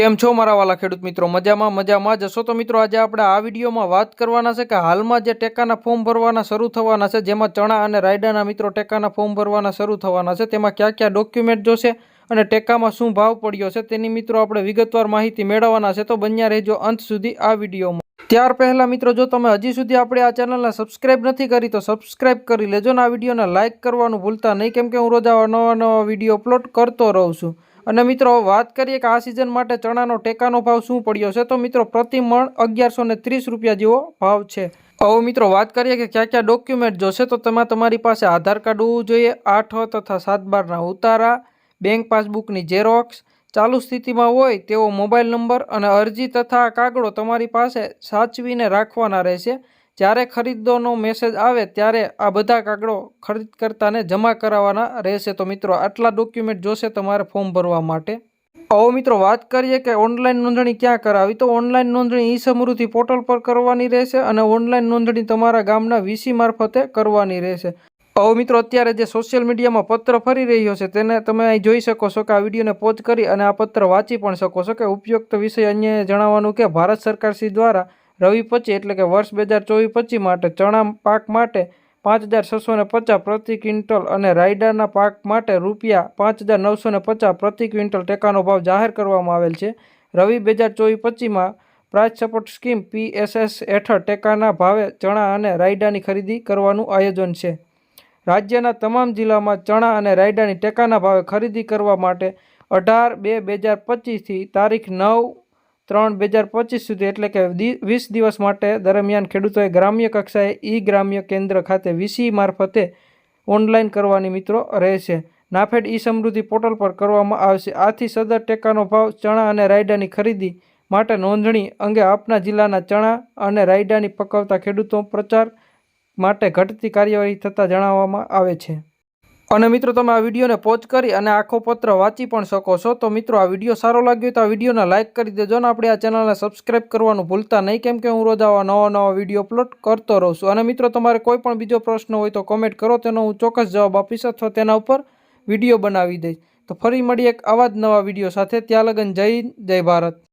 કેમ છો મારા વાલા ખેડૂત મિત્રો? મજામાં મજામાં જશો તો મિત્રો આજે આપણે આ વિડીયોમાં વાત કરવાના છે કે હાલમાં જે ટેકાના ફોર્મ ભરવાના શરૂ થવાના છે, જેમાં ચણા અને રાયડાના મિત્રો ટેકાના ફોર્મ ભરવાના શરૂ થવાના છે, તેમાં કયા કયા ડોક્યુમેન્ટ જોશે અને ટેકામાં શું ભાવ પડ્યો છે, તેની મિત્રો આપણે વિગતવાર માહિતી મેળવવાના છે, તો બન્યા રહેજો અંત સુધી આ વિડીયોમાં. ત્યાર પહેલા મિત્રો, જો તમે હજી સુધી આપણે આ ચેનલને સબસ્ક્રાઇબ નથી કરી, તો સબસ્ક્રાઇબ કરી લેજો ને આ વિડીયોને લાઇક કરવાનું ભૂલતા નહીં, કેમ કે હું રોજ આવા નવા નવા વીડિયો અપલોડ કરતો રહું છું. અને મિત્રો, વાત કરીએ કે આ સિઝન માટે ચણાનો ટેકાનો ભાવ શું પડ્યો છે, તો મિત્રો, પ્રતિ મણ અગિયારસો ને ત્રીસ રૂપિયા જેવો ભાવ છે. હવે મિત્રો, વાત કરીએ કે કયા કયા ડોક્યુમેન્ટ જોશે, તો તેમાં તમારી પાસે આધાર કાર્ડ હોવું જોઈએ, આઠ તથા સાત બારના ઉતારા બેંક પાસબુકની ઝેરોક્સ ચાલુ સ્થિતિમાં હોય તેવો મોબાઈલ નંબર અને અરજી તથા કાગળો તમારી પાસે સાચવીને રાખવાના રહેશે. જ્યારે ખરીદોનો મેસેજ આવે ત્યારે આ બધા કાગળો ખરીદકર્તાને જમા કરાવવાના રહેશે. તો મિત્રો, આટલા ડોક્યુમેન્ટ જોશે તમારે ફોર્મ ભરવા માટે. હવે મિત્રો, વાત કરીએ કે ઓનલાઈન નોંધણી ક્યાં કરાવી? તો ઓનલાઈન નોંધણી ઈ સમૃદ્ધિ પોર્ટલ પર કરવાની રહેશે અને ઓનલાઈન નોંધણી તમારા ગામના વીસી મારફતે કરવાની રહેશે. હવે મિત્રો, અત્યારે જે સોશિયલ મીડિયામાં પત્ર ફરી રહ્યો છે, તેને તમે અહીં જોઈ શકો છો કે આ વિડીયોને પોચ કરી અને આ પત્ર વાંચી પણ શકો છો કે ઉપયુક્ત વિષય અન્ય જણાવવાનું કે ભારત સરકાર શ્રી દ્વારા રવિ પછી એટલે કે વર્ષ બે હજાર ચોવીસ પચીસ માટે ચણા પાક માટે પાંચ હજાર છસો ને પચાસ પ્રતિ ક્વિન્ટલ અને રાયડાના પાક માટે રૂપિયા પાંચ હજાર નવસો ને પચાસ પ્રતિ ક્વિન્ટલ ટેકાનો ભાવ જાહેર કરવામાં આવેલ છે. રવિ બે હજાર ચોવીસ પચીસમાં પ્રાઇસ સપોર્ટ સ્કીમ પીએસએસ હેઠળ ટેકાના ભાવે ચણા અને રાયડાની ખરીદી કરવાનું આયોજન છે. રાજ્યના તમામ જિલ્લામાં ચણા અને રાયડાની ટેકાના ભાવે ખરીદી કરવા માટે અઢાર બે બે હજાર પચીસથી તારીખ નવ ત્રણ બે હજાર પચીસ સુધી, એટલે કે વીસ દિવસ માટે દરમિયાન ખેડૂતોએ ગ્રામ્ય કક્ષાએ ઈ ગ્રામ્ય કેન્દ્ર ખાતે વીસી મારફતે ઓનલાઈન કરવાની મિત્રો રહેશે. નાફેડ ઈ સમૃદ્ધિ પોર્ટલ પર કરવામાં આવશે. આથી સદર ટેકાનો ભાવ ચણા અને રાયડાની ખરીદી માટે નોંધણી અંગે આપના જિલ્લાના ચણા અને રાયડાની પકવતા ખેડૂતો પ્રચાર માટે ઘટતી કાર્યવાહી થતાં જણાવવામાં આવે છે. અને મિત્રો, તમે આ વિડીયોને પોચ કરી અને આખો પત્ર વાંચી પણ શકો છો. તો મિત્રો, આ વીડિયો સારો લાગ્યો તો આ વિડીયોને લાઇક કરી દેજો અને આપણે આ ચેનલને સબસ્ક્રાઇબ કરવાનું ભૂલતા નહીં. કેમ કે હું રોજ આવા નવા નવા વીડિયો અપલોડ કરતો રહું છું. અને મિત્રો, તમારે કોઈ પણ બીજો પ્રશ્ન હોય તો કોમેન્ટ કરો, તેનો હું ચોક્કસ જવાબ આપીશ અથવા તેના ઉપર વીડિયો બનાવી દઈશ. તો ફરી મળીએ એક આવા જ નવા વીડિયો સાથે. ત્યાં લગન જય જય ભારત.